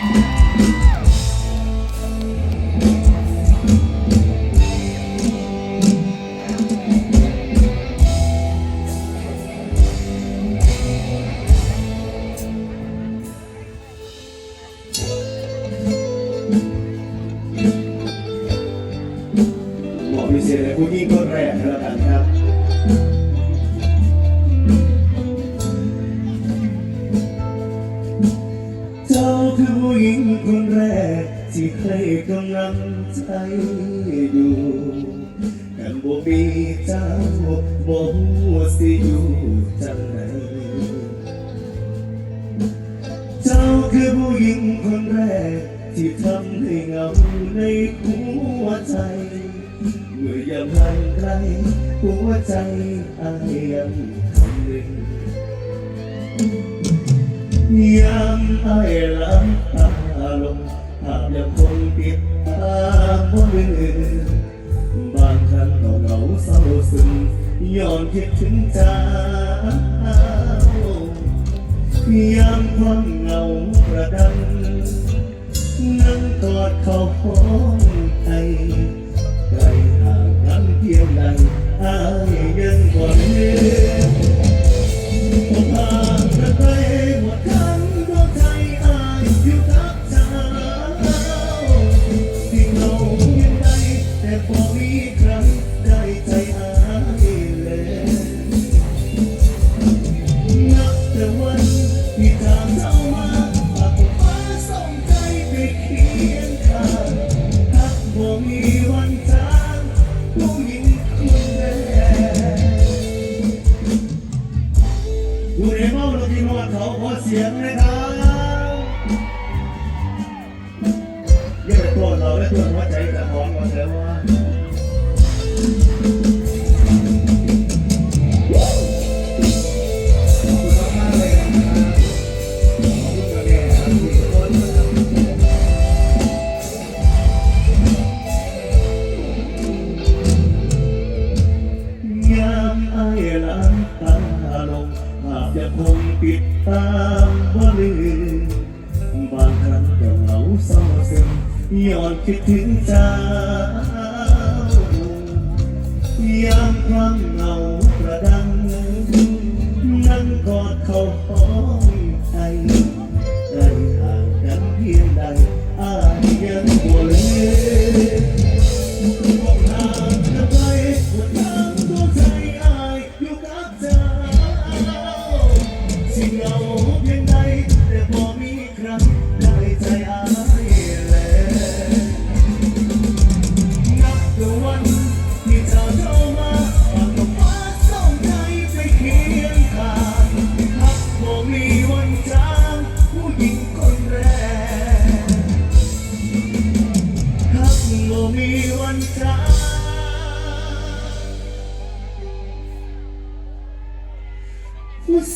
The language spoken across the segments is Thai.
บอกพิเศษเลยผู้หญิงคนแรกแล้วกันครับ เจ้าคือผู้หญิงคนแรก ที่เคยกำลังใจอยู่กันบ่มีเจ้าบ่ฮู้สิอยู่จังไหนเจ้าคือผู้หญิงคนแรก ที่ทำให้เงาในหัวใจ เมื่อยามห่างไกลหัวใจอายยังคำนึงยา มอายหลับตาลงภาพยังคงติดตามคนอื่นบางครั้งก็เหงาเศร้าซึมย้อนคิดถึงเจ้ายามความเหงาประดังนั่งกอดเขาห้อง ตัวเราและตัวหัวใจแต่ของก่อนแล้วว่าามอายหลังตาลงภาพยังคงติดตามบ่ลืมบางครั้งก็เหงาเศร้าซึมย้อนคิดถึงเจ้ายามความเหงาประดัง นั่งกอดเขาห้องไอไกลห่างกันเพียงใดอายยังบ่ลื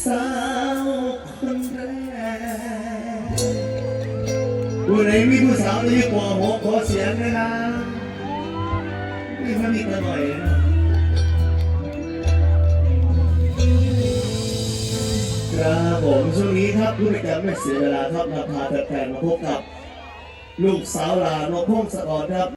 สาวคนแรกผู้ใดมีผู้สาวที่ปวหัวขอเสียงด้วยนะนี่มันมีกันหน่อยนะครับผมช่วงนี้ครับผู้จัดการไม่เสียเวลาครับนำพาแฟนๆมาพบกับ ลูกสาวลานมาพงศกรครับ